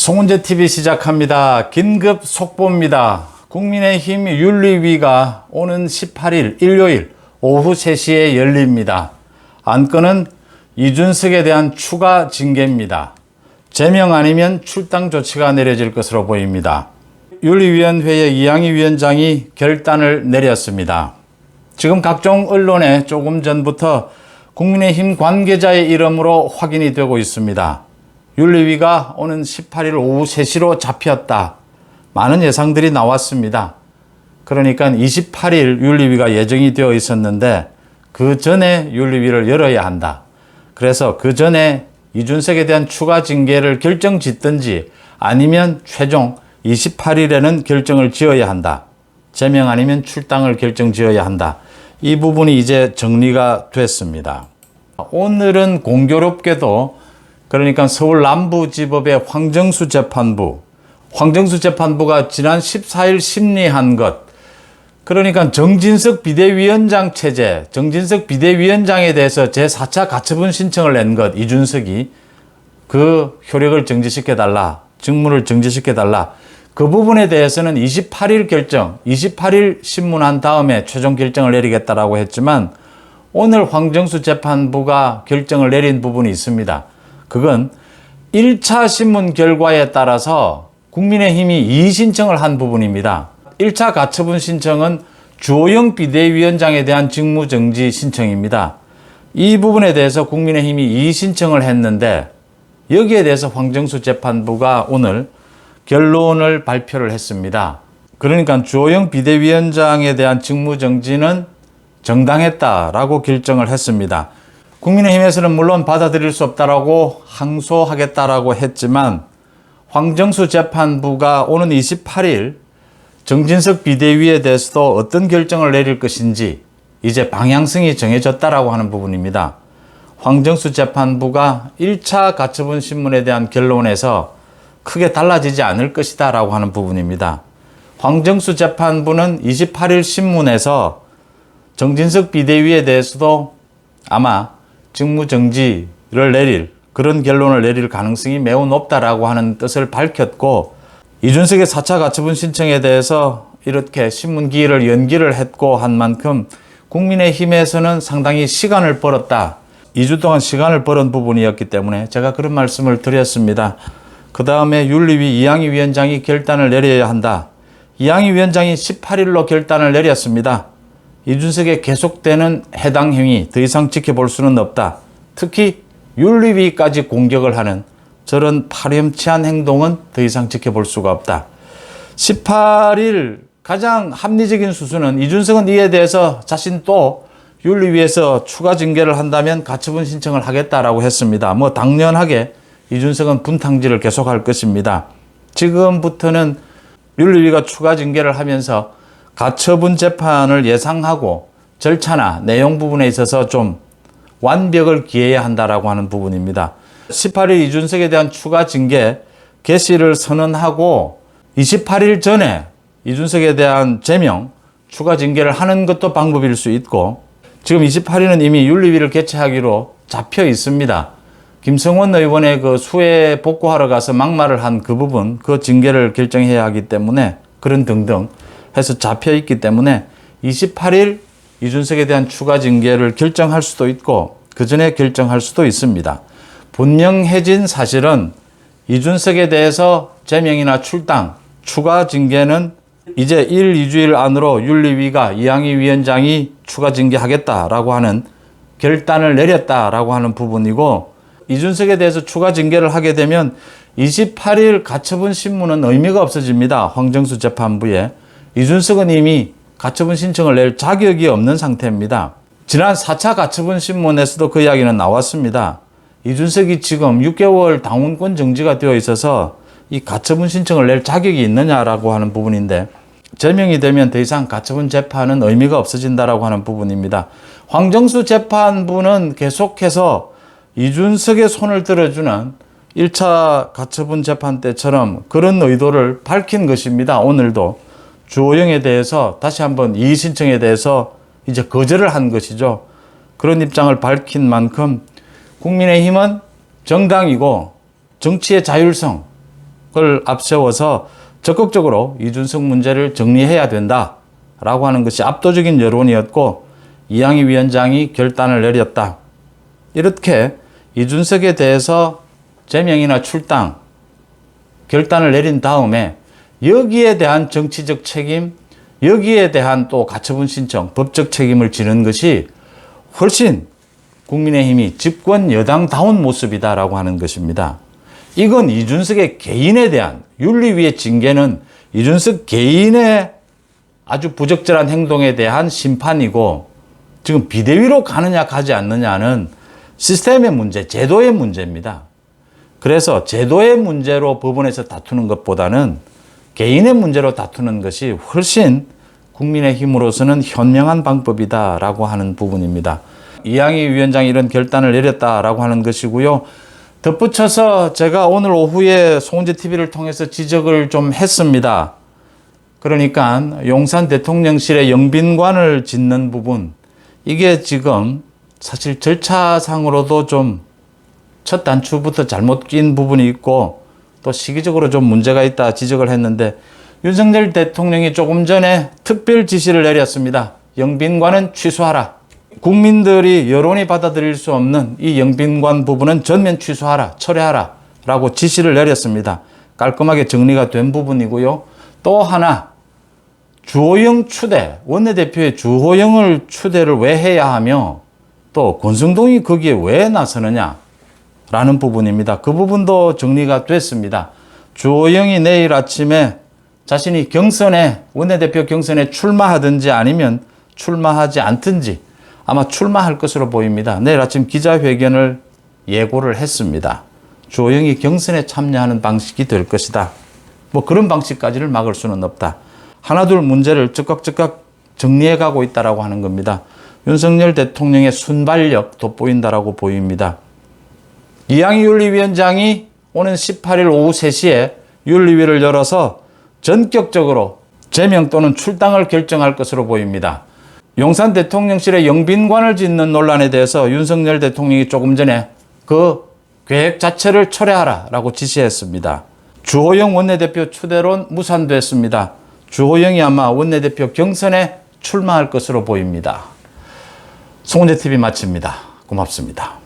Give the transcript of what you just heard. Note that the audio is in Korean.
송은재 TV 시작합니다. 긴급 속보입니다. 국민의힘 윤리위가 오는 18일 일요일 오후 3시에 열립니다. 안건은 이준석에 대한 추가 징계입니다. 제명 아니면 출당 조치가 내려질 것으로 보입니다. 윤리위원회의 이양희 위원장이 결단을 내렸습니다. 지금 각종 언론에 조금 전부터 국민의힘 관계자의 이름으로 확인이 되고 있습니다. 윤리위가 오는 18일 오후 3시로 잡혔다. 많은 예상들이 나왔습니다. 그러니까 28일 윤리위가 예정이 되어 있었는데 그 전에 윤리위를 열어야 한다. 그래서 그 전에 이준석에 대한 추가 징계를 결정 짓든지 아니면 최종 28일에는 결정을 지어야 한다. 제명 아니면 출당을 결정 지어야 한다. 이 부분이 이제 정리가 됐습니다. 오늘은 공교롭게도 그러니까 서울 남부지법의 황정수 재판부, 황정수 재판부가 지난 14일 심리한 것, 그러니까 정진석 비대위원장 체제, 정진석 비대위원장에 대해서 제4차 가처분 신청을 낸 것, 이준석이 그 효력을 정지시켜달라, 직무를 정지시켜달라. 그 부분에 대해서는 28일 결정, 28일 신문한 다음에 최종 결정을 내리겠다라고 했지만 오늘 황정수 재판부가 결정을 내린 부분이 있습니다. 그건 1차 신문 결과에 따라서 국민의힘이 이의 신청을 한 부분입니다. 1차 가처분 신청은 주호영 비대위원장에 대한 직무정지 신청입니다. 이 부분에 대해서 국민의힘이 이의 신청을 했는데 여기에 대해서 황정수 재판부가 오늘 결론을 발표를 했습니다. 그러니까 주호영 비대위원장에 대한 직무정지는 정당했다라고 결정을 했습니다. 국민의힘에서는 물론 받아들일 수 없다라고 항소하겠다라고 했지만 황정수 재판부가 오는 28일 정진석 비대위에 대해서도 어떤 결정을 내릴 것인지 이제 방향성이 정해졌다라고 하는 부분입니다. 황정수 재판부가 1차 가처분 신문에 대한 결론에서 크게 달라지지 않을 것이다 라고 하는 부분입니다. 황정수 재판부는 28일 신문에서 정진석 비대위에 대해서도 아마 직무정지를 내릴 그런 결론을 내릴 가능성이 매우 높다라고 하는 뜻을 밝혔고 이준석의 4차 가처분 신청에 대해서 이렇게 신문 기일을 연기를 했고 한 만큼 국민의힘에서는 상당히 시간을 벌었다. 2주 동안 시간을 벌은 부분이었기 때문에 제가 그런 말씀을 드렸습니다. 그 다음에 윤리위 이양희 위원장이 결단을 내려야 한다. 이양희 위원장이 18일로 결단을 내렸습니다. 이준석의 계속되는 해당 행위 더 이상 지켜볼 수는 없다. 특히 윤리위까지 공격을 하는 저런 파렴치한 행동은 더 이상 지켜볼 수가 없다. 18일 가장 합리적인 수순은 이준석은 이에 대해서 자신 또 윤리위에서 추가 징계를 한다면 가처분 신청을 하겠다라고 했습니다. 뭐 당연하게 이준석은 분탕질을 계속할 것입니다. 지금부터는 윤리위가 추가 징계를 하면서 가처분 재판을 예상하고 절차나 내용 부분에 있어서 좀 완벽을 기해야 한다라고 하는 부분입니다. 18일 이준석에 대한 추가 징계 개시를 선언하고 28일 전에 이준석에 대한 제명 추가 징계를 하는 것도 방법일 수 있고 지금 28일은 이미 윤리위를 개최하기로 잡혀 있습니다. 김성원 의원의 그 수해 복구하러 가서 막말을 한 그 부분 그 징계를 결정해야 하기 때문에 그런 등등 해서 잡혀 있기 때문에 28일 이준석에 대한 추가 징계를 결정할 수도 있고 그 전에 결정할 수도 있습니다. 분명해진 사실은 이준석에 대해서 제명이나 출당, 추가 징계는 이제 1, 2주일 안으로 윤리위가 이양희 위원장이 추가 징계하겠다라고 하는 결단을 내렸다라고 하는 부분이고 이준석에 대해서 추가 징계를 하게 되면 28일 가처분 신문은 의미가 없어집니다. 황정수 재판부에. 이준석은 이미 가처분 신청을 낼 자격이 없는 상태입니다. 지난 4차 가처분 신문에서도 그 이야기는 나왔습니다. 이준석이 지금 6개월 당원권 정지가 되어 있어서 이 가처분 신청을 낼 자격이 있느냐라고 하는 부분인데 제명이 되면 더 이상 가처분 재판은 의미가 없어진다라고 하는 부분입니다. 황정수 재판부는 계속해서 이준석의 손을 들어주는 1차 가처분 재판 때처럼 그런 의도를 밝힌 것입니다. 오늘도 주호영에 대해서 다시 한번 이의 신청에 대해서 이제 거절을 한 것이죠. 그런 입장을 밝힌 만큼 국민의힘은 정당이고 정치의 자율성 앞세워서 적극적으로 이준석 문제를 정리해야 된다라고 하는 것이 압도적인 여론이었고 이양희 위원장이 결단을 내렸다. 이렇게 이준석에 대해서 제명이나 출당 결단을 내린 다음에 여기에 대한 정치적 책임, 여기에 대한 또 가처분 신청, 법적 책임을 지는 것이 훨씬 국민의힘이 집권 여당다운 모습이다라고 하는 것입니다. 이건 이준석의 개인에 대한 윤리위의 징계는 이준석 개인의 아주 부적절한 행동에 대한 심판이고 지금 비대위로 가느냐 가지 않느냐는 시스템의 문제, 제도의 문제입니다. 그래서 제도의 문제로 법원에서 다투는 것보다는 개인의 문제로 다투는 것이 훨씬 국민의 힘으로서는 현명한 방법이다라고 하는 부분입니다. 이양희 위원장이 이런 결단을 내렸다라고 하는 것이고요. 덧붙여서 제가 오늘 오후에 송은재 TV를 통해서 지적을 좀 했습니다. 그러니까 용산 대통령실의 영빈관을 짓는 부분, 이게 지금 사실 절차상으로도 좀 첫 단추부터 잘못 낀 부분이 있고 또 시기적으로 좀 문제가 있다 지적을 했는데 윤석열 대통령이 조금 전에 특별 지시를 내렸습니다. 영빈관은 취소하라. 국민들이 여론이 받아들일 수 없는 이 영빈관 부분은 전면 취소하라, 철회하라 라고 지시를 내렸습니다. 깔끔하게 정리가 된 부분이고요. 또 하나, 주호영 추대, 원내대표의 주호영을 추대를 왜 해야 하며 또 권성동이 거기에 왜 나서느냐 라는 부분입니다. 그 부분도 정리가 됐습니다. 주호영이 내일 아침에 자신이 경선에, 원내대표 경선에 출마하든지 아니면 출마하지 않든지 아마 출마할 것으로 보입니다. 내일 아침 기자회견을 예고를 했습니다. 주호영이 경선에 참여하는 방식이 될 것이다. 뭐 그런 방식까지를 막을 수는 없다. 하나둘 문제를 즉각즉각 정리해 가고 있다라고 하는 겁니다. 윤석열 대통령의 순발력 돋보인다라고 보입니다. 이양희 윤리위원장이 오는 18일 오후 3시에 윤리위를 열어서 전격적으로 제명 또는 출당을 결정할 것으로 보입니다. 용산 대통령실에 영빈관을 짓는 논란에 대해서 윤석열 대통령이 조금 전에 그 계획 자체를 철회하라라고 지시했습니다. 주호영 원내대표 추대론 무산됐습니다. 주호영이 아마 원내대표 경선에 출마할 것으로 보입니다. 송은재 TV 마칩니다. 고맙습니다.